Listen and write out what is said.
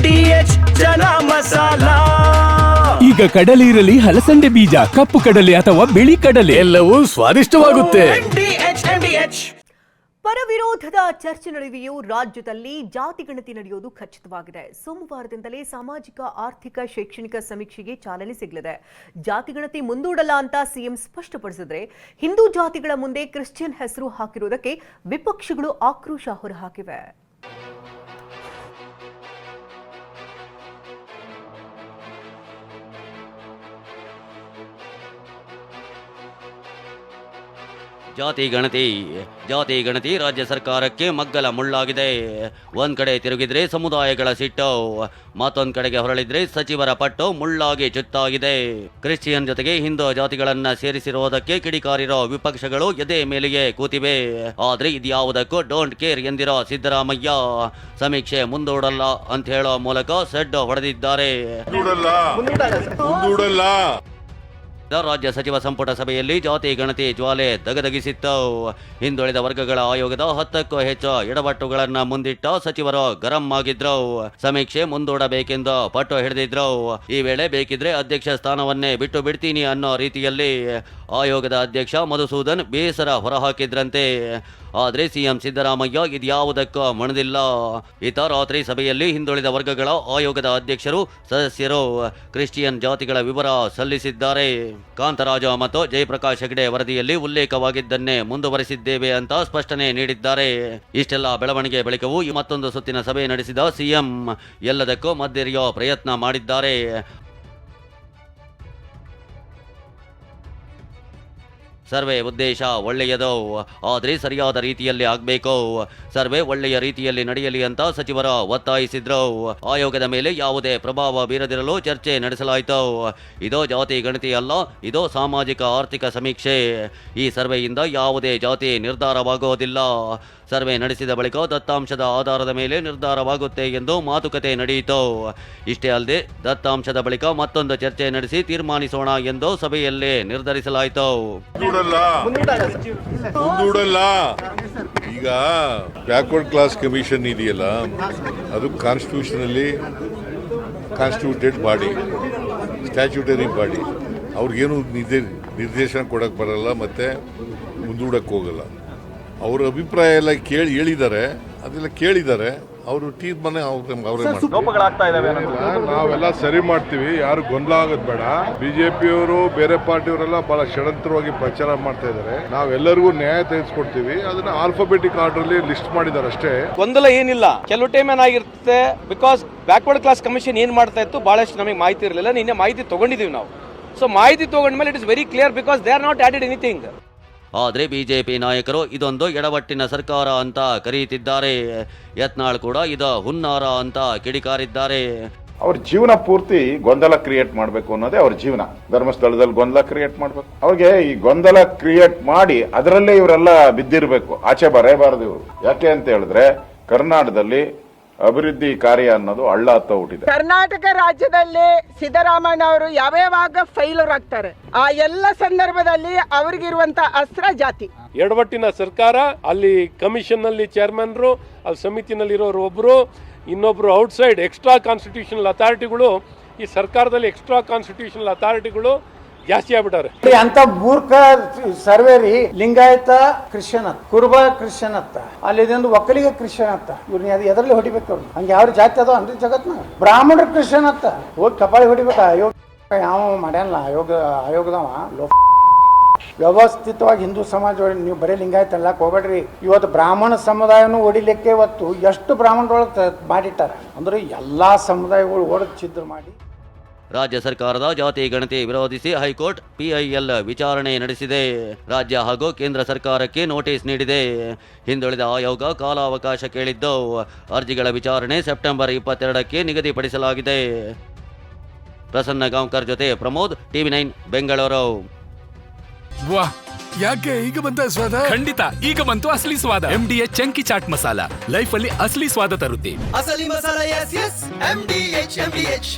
H ಜನ ಮಸಾಲಾ. ಈಗ ಕಡಲೆ ಇರಲಿ ಹಲಸಂಡೆ ಬೀಜ ಕಪ್ಪು ಕಡಲೆ ಅಥವಾ ಬಿಳಿ ಕಡಲೆ. ಎಲ್ಲವೂ ಸ್ವಾದಿಷ್ಟವಾಗುತ್ತೆ. H H. ಪರವಿರೋಧದ ಚರ್ಚೆ ನಡುವೆಯೂ ರಾಜ್ಯದಲ್ಲಿ ಜಾತಿ ಗಣತಿ ನಡೆಯುವುದು ಖಚಿತವಾಗಿದೆ. ಸೋಮವಾರದಿಂದಲೇ ಸಾಮಾಜಿಕ ಆರ್ಥಿಕ ಶೈಕ್ಷಣಿಕ ಸಮೀಕ್ಷೆಗೆ ಚಾಲನೆ ಸಿಗಲಿದೆ. ಜಾತಿ ಗಣತಿ ಮುಂದೂಡಲ್ಲ ಅಂತ ಸಿಎಂ ಸ್ಪಷ್ಟಪಡಿಸಿದ್ರೆ ಹಿಂದೂ ಜಾತಿಗಳ ಮುಂದೆ ಕ್ರಿಶ್ಚಿಯನ್ ಹೆಸರು ಹಾಕಿರುವುದಕ್ಕೆ ವಿಪಕ್ಷಗಳು ಆಕ್ರೋಶ ಹೊರಹಾಕಿವೆ. ಜಾತಿ ಗಣತಿ ಜಾತಿ ಗಣತಿ ರಾಜ್ಯ ಸರ್ಕಾರಕ್ಕೆ ಮಗ್ಗಲ ಮುಳ್ಳಾಗಿದೆ. ಒಂದ್ ಕಡೆ ತಿರುಗಿದ್ರೆ ಸಮುದಾಯಗಳ ಸಿಟ್ಟು, ಮತ್ತೊಂದ್ ಕಡೆಗೆ ಹೊರಳಿದ್ರೆ ಸಚಿವರ ಪಟ್ಟು ಮುಳ್ಳಾಗಿ ಚುತ್ತಾಗಿದೆ. ಕ್ರಿಶ್ಚಿಯನ್ ಜೊತೆಗೆ ಹಿಂದೂ ಜಾತಿಗಳನ್ನ ಸೇರಿಸಿರುವುದಕ್ಕೆ ಕಿಡಿಕಾರಿರೋ ವಿಪಕ್ಷಗಳು ಎದೆ ಮೇಲೆಗೆ ಕೂತಿವೆ. ಆದ್ರೆ ಇದ್ಯಾವುದಕ್ಕೂ ಡೋಂಟ್ ಕೇರ್ ಎಂದಿರೋ ಸಿದ್ದರಾಮಯ್ಯ ಸಮೀಕ್ಷೆ ಮುಂದೂಡಲ್ಲ ಅಂತ ಹೇಳೋ ಮೂಲಕ ಸೆಡ್ ಹೊಡೆದಿದ್ದಾರೆ. ರಾಜ್ಯ ಸಚಿವ ಸಂಪುಟ ಸಭೆಯಲ್ಲಿ ಜಾತಿ, ಗಣತಿ, ಜ್ವಾಲೆ ದಗದಗಿಸಿತ್ತು ಹಿಂದುಳಿದ ವರ್ಗಗಳ ಆಯೋಗದ ಹತ್ತಕ್ಕೂ ಹೆಚ್ಚು ಎಡವಟ್ಟುಗಳನ್ನ ಮುಂದಿಟ್ಟ ಸಚಿವರು ಗರಂ ಆಗಿದ್ರು ಸಮೀಕ್ಷೆ ಮುಂದೂಡಬೇಕೆಂದು ಪಟ್ಟು ಹಿಡಿದಿದ್ರು ಈ ವೇಳೆ ಬೇಕಿದ್ರೆ ಅಧ್ಯಕ್ಷ ಸ್ಥಾನವನ್ನೇ ಬಿಟ್ಟು ಬಿಡ್ತೀನಿ ಅನ್ನೋ ರೀತಿಯಲ್ಲಿ ಆಯೋಗದ ಅಧ್ಯಕ್ಷ ಮಧುಸೂದನ್ ಬೇಸರ ಹೊರಹಾಕಿದ್ರಂತೆ. ಆದ್ರೆ ಸಿಎಂ ಸಿದ್ದರಾಮಯ್ಯ ಇದ್ಯಾವುದಕ್ಕೂ ಮಣದಿಲ್ಲ. ಈತ ರಾತ್ರಿ ಸಭೆಯಲ್ಲಿ ಹಿಂದುಳಿದ ವರ್ಗಗಳ ಆಯೋಗದ ಅಧ್ಯಕ್ಷರು, ಸದಸ್ಯರು, ಕ್ರಿಶ್ಚಿಯನ್ ಜಾತಿಗಳ ವಿವರ ಸಲ್ಲಿಸಿದ್ದಾರೆ. ಕಾಂತರಾಜ ಮತ್ತು ಜಯಪ್ರಕಾಶ್ ಹೆಗಡೆ ವರದಿಯಲ್ಲಿ ಉಲ್ಲೇಖವಾಗಿದ್ದನ್ನೇ ಮುಂದುವರೆಸಿದ್ದೇವೆ ಅಂತ ಸ್ಪಷ್ಟನೆ ನೀಡಿದ್ದಾರೆ. ಇಷ್ಟೆಲ್ಲ ಬೆಳವಣಿಗೆ ಬಳಿಕವೂ ಮತ್ತೊಂದು ಸುತ್ತಿನ ಸಭೆ ನಡೆಸಿದ ಸಿಎಂ ಎಲ್ಲದಕ್ಕೂ ಮದ್ದೆರೆಯೋ ಪ್ರಯತ್ನ ಮಾಡಿದ್ದಾರೆ. ಸರ್ವೆ ಉದ್ದೇಶ ಒಳ್ಳೆಯದು, ಆದರೆ ಸರಿಯಾದ ರೀತಿಯಲ್ಲಿ ಆಗಬೇಕು. ಸರ್ವೆ ಒಳ್ಳೆಯ ರೀತಿಯಲ್ಲಿ ನಡೆಯಲಿ ಅಂತ ಸಚಿವರ ಒತ್ತಾಯಿಸಿದ್ರು. ಆಯೋಗದ ಮೇಲೆ ಯಾವುದೇ ಪ್ರಭಾವ ಬೀರದಿರಲು ಚರ್ಚೆ ನಡೆಸಲಾಯಿತು. ಇದು ಜಾತಿ ಗಣತಿ ಅಲ್ಲ, ಇದು ಸಾಮಾಜಿಕ ಆರ್ಥಿಕ ಸಮೀಕ್ಷೆ. ಈ ಸರ್ವೆಯಿಂದ ಯಾವುದೇ ಜಾತಿ ನಿರ್ಧಾರವಾಗುವುದಿಲ್ಲ. ಸರ್ವೆ ನಡೆಸಿದ ಬಳಿಕ ದತ್ತಾಂಶದ ಆಧಾರದ ಮೇಲೆ ನಿರ್ಧಾರವಾಗುತ್ತೆ ಎಂದು ಮಾತುಕತೆ ನಡೆಯಿತು. ಇಷ್ಟೇ ಅಲ್ಲದೆ, ದತ್ತಾಂಶದ ಬಳಿಕ ಮತ್ತೊಂದು ಚರ್ಚೆ ನಡೆಸಿ ತೀರ್ಮಾನಿಸೋಣ ಎಂದು ಸಭೆಯಲ್ಲೇ ನಿರ್ಧರಿಸಲಾಯಿತು. ಮುಂದೂಡಲ್ಲ. ಮುಂದೂಡಲ್ಲ. ಈಗ ಬ್ಯಾಕ್ವರ್ಡ್ ಕ್ಲಾಸ್ ಕಮಿಷನ್ ಇದೆಯಲ್ಲ, ಅದು ಕಾನ್ಸ್ಟಿಟ್ಯೂಷನ್ ಅಲ್ಲಿ ಕಾನ್ಸ್ಟಿಟ್ಯೂಟೆಡ್ ಬಾಡಿ, ಸ್ಟ್ಯಾಚ್ಯೂಟರಿ ಬಾಡಿ. ಅವ್ರಿಗೇನು ನಿರ್ದೇ ನಿರ್ದೇಶನ ಕೊಡಕ್ಕೆ ಬರಲ್ಲ ಮತ್ತೆ ಮುಂದೂಡಕ್ಕೆ ಹೋಗಲ್ಲ. ಅವ್ರ ಅಭಿಪ್ರಾಯ ಎಲ್ಲ ಕೇಳಿ ಹೇಳಿದ್ದಾರೆ, ಅದೆಲ್ಲ ಕೇಳಿದ್ದಾರೆ. ಅವರು ಮನೆ ಅವ್ರ ಅವರೇ ಮಾಡ್ತಾರೆ. ನಾವೆಲ್ಲ ಸರಿ ಮಾಡ್ತೀವಿ ಯಾರು ಗೊಂದಲ ಆಗೋದ್ ಬೇಡ. ಬಿಜೆಪಿಯವರು ಬೇರೆ ಪಾರ್ಟಿಯವರೆಲ್ಲ ಬಹಳ ಷಡಂತ್ರವಾಗಿ ಪ್ರಚಾರ ಮಾಡ್ತಾ ಇದ್ದಾರೆ. ನಾವೆಲ್ಲರಿಗೂ ನ್ಯಾಯ ತೆಗೆಸ್ಕೊಡ್ತೀವಿ. ಅದನ್ನ ಆಲ್ಫಾಬೆಟಿಕ್ ಆರ್ಡರ್ ಅಲ್ಲಿ ಲಿಸ್ಟ್ ಮಾಡಿದ್ದಾರೆ ಅಷ್ಟೇ. ಗೊಂದಲ ಏನಿಲ್ಲ. ಕೆಲವು ಟೈಮ್ ಏನಾಗಿರುತ್ತೆ ಬಿಕಾಸ್ ಬ್ಯಾಕ್ವರ್ಡ್ ಕ್ಲಾಸ್ ಕಮಿಷನ್ ಏನ್ ಮಾಡ್ತಾ ಇತ್ತು ಬಹಳಷ್ಟು ನಮಗೆ ಮಾಹಿತಿ ಇರಲಿಲ್ಲ. ನಿನ್ನೆ ಮಾಹಿತಿ ತಗೊಂಡಿದೀವಿ ನಾವು. ಸೊ ಮಾಹಿತಿ ತಗೊಂಡ್ಮೇಲೆ it is very clear because they are not added anything ಆದರೆ ಬಿಜೆಪಿ ನಾಯಕರು ಇದೊಂದು ಎಡವಟ್ಟಿನ ಸರ್ಕಾರ ಅಂತ ಕರೆಯುತ್ತಿದ್ದಾರೆ ಯತ್ನಾಳ್ ಕೂಡ ಇದು ಹುನ್ನಾರ ಅಂತ ಕಿಡಿಕಾರಿದ್ದಾರೆ. ಅವ್ರ ಜೀವನ ಪೂರ್ತಿ ಗೊಂದಲ ಕ್ರಿಯೇಟ್ ಮಾಡಬೇಕು ಅನ್ನೋದೇ ಅವ್ರ ಜೀವನ. ಧರ್ಮಸ್ಥಳದಲ್ಲಿ ಗೊಂದಲ ಕ್ರಿಯೇಟ್ ಮಾಡಬೇಕು. ಅವ್ರಿಗೆ ಈ ಗೊಂದಲ ಕ್ರಿಯೇಟ್ ಮಾಡಿ ಅದರಲ್ಲೇ ಇವರೆಲ್ಲ ಬಿದ್ದಿರಬೇಕು. ಆಚೆ ಬರೇಬಾರದು ಇವರು. ಯಾಕೆ ಅಂತ ಹೇಳಿದ್ರೆ ಕರ್ನಾಟಕದಲ್ಲಿ ಅಭಿವೃದ್ಧಿ ಕಾರ್ಯ ಅನ್ನೋದು ಹಳ್ಳ ಹತ್ತ ಹುಟ್ಟಿದೆ. ಕರ್ನಾಟಕ ರಾಜ್ಯದಲ್ಲಿ ಸಿದ್ದರಾಮಯ್ಯ ಅವರು ಯಾವ್ಯಾವಾಗ ಫೈಲರ್ ಆಗ್ತಾರೆ? ಆ ಎಲ್ಲ ಸಂದರ್ಭದಲ್ಲಿ ಅವ್ರಿಗಿರುವಂತ ಅಸ್ತ್ರ ಜಾತಿ. ಎಡವಟ್ಟಿನ ಸರ್ಕಾರ ಅಲ್ಲಿ ಕಮಿಷನ್ನಲ್ಲಿ ಚೇರ್ಮನ್ರು ಅಲ್ಲಿ ಸಮಿತಿನಲ್ಲಿರೋರು ಒಬ್ರು ಇನ್ನೊಬ್ರು ಔಟ್ಸೈಡ್ ಎಕ್ಸ್ಟ್ರಾ ಕಾನ್ಸ್ಟಿಟ್ಯೂಷನಲ್ ಅಥಾರಿಟಿಗಳು ಈ ಸರ್ಕಾರದಲ್ಲಿ ಎಕ್ಸ್ಟ್ರಾ ಕಾನ್ಸ್ಟಿಟ್ಯೂಷನಲ್ ಅಥಾರಿಟಿಗಳು ಜಾಸ್ತಿ ಆಗ್ಬಿಟ್ಟಾರೆ ಅಂತ ಮೂರ್ಖ ಸರ್ವೆ ರೀ ಲಿಂಗಾಯತ ಕ್ರಿಶ್ಚಿಯನ್ ಅತ್ತ ಕುರುಬ ಕ್ರಿಶ್ಚಿಯನ್ ಅತ್ತ ಅಲ್ಲಿ ಒಕ್ಕಲಿಗ ಕ್ರಿಶ್ಚಿಯನ್ ಅತ್ತ ಇವ್ರನ್ನ ಅದು ಎದರಲ್ಲಿ ಹೊಡಿಬೇಕು ಅವ್ರು ಹಂಗೆ ಯಾವ ಜಾತಿ ಅದಾವ ಅಂದ್ರೆ ಜಗತ್ನ. ಬ್ರಾಹ್ಮಣರ ಕ್ರಿಶ್ಚಿಯನ್ ಅತ್ತ ಹೋಗಿ ಕಪಾಳಿ ಹೊಡಿಬೇಕ ಆಯೋಗ ಯಾವ ಮಾಡ್ಯಾನಲ್ಲ ಆಯೋಗ ಆಯೋಗದವ ಲೋ ವ್ಯವಸ್ಥಿತವಾಗಿ ಹಿಂದೂ ಸಮಾಜ ನೀವು ಬರೀ ಲಿಂಗಾಯತ ಅಲ್ಲಕ್ಕೆ ಹೋಗ್ಬೇಡ್ರಿ. ಇವತ್ತು ಬ್ರಾಹ್ಮಣ ಸಮುದಾಯನೂ ಹೊಡಿಲಿಕ್ಕೆ ಇವತ್ತು ಎಷ್ಟು ಬ್ರಾಹ್ಮಣರೊಳಗೆ ಮಾಡಿಟ್ಟಾರ. ಅಂದ್ರೆ ಎಲ್ಲಾ ಸಮುದಾಯಗಳು ಓಡದ್ ಛಿದ್ರ ಮಾಡಿ ರಾಜ್ಯ ಸರ್ಕಾರದ ಜಾತಿ ಗಣತಿ ವಿರೋಧಿಸಿ ಹೈಕೋರ್ಟ್ ಪಿಐಎಲ್ ವಿಚಾರಣೆ ನಡೆಸಿದೆ. ರಾಜ್ಯ ಹಾಗೂ ಕೇಂದ್ರ ಸರ್ಕಾರಕ್ಕೆ ನೋಟಿಸ್ ನೀಡಿದೆ. ಹಿಂದುಳಿದ ಆಯೋಗ ಕಾಲಾವಕಾಶ ಕೇಳಿದ್ದು ಅರ್ಜಿಗಳ ವಿಚಾರಣೆ ಸೆಪ್ಟೆಂಬರ್ ಇಪ್ಪತ್ತೆರಡಕ್ಕೆ ನಿಗದಿಪಡಿಸಲಾಗಿದೆ. ಪ್ರಸನ್ನ ಗಾಂವ್ಕರ್ ಜೊತೆ ಪ್ರಮೋದ್ ಟಿವಿ ನೈನ್ ಬೆಂಗಳೂರು. ವಾ ಯಾಕೆ ಈಗ ಬಂತ ಸ್ವಾದ? ಖಂಡಿತ ಈಗ ಬಂತು ಅಸಲಿ ಸ್ವಾದ. M D H chunky chaat masala. Life ಅಲ್ಲಿ ಅಸಲಿ ಸ್ವಾದ ತರುತ್ತೆ. ಅಸಲಿ ಮಸಾಲ ಎಸ್ S M D H M D H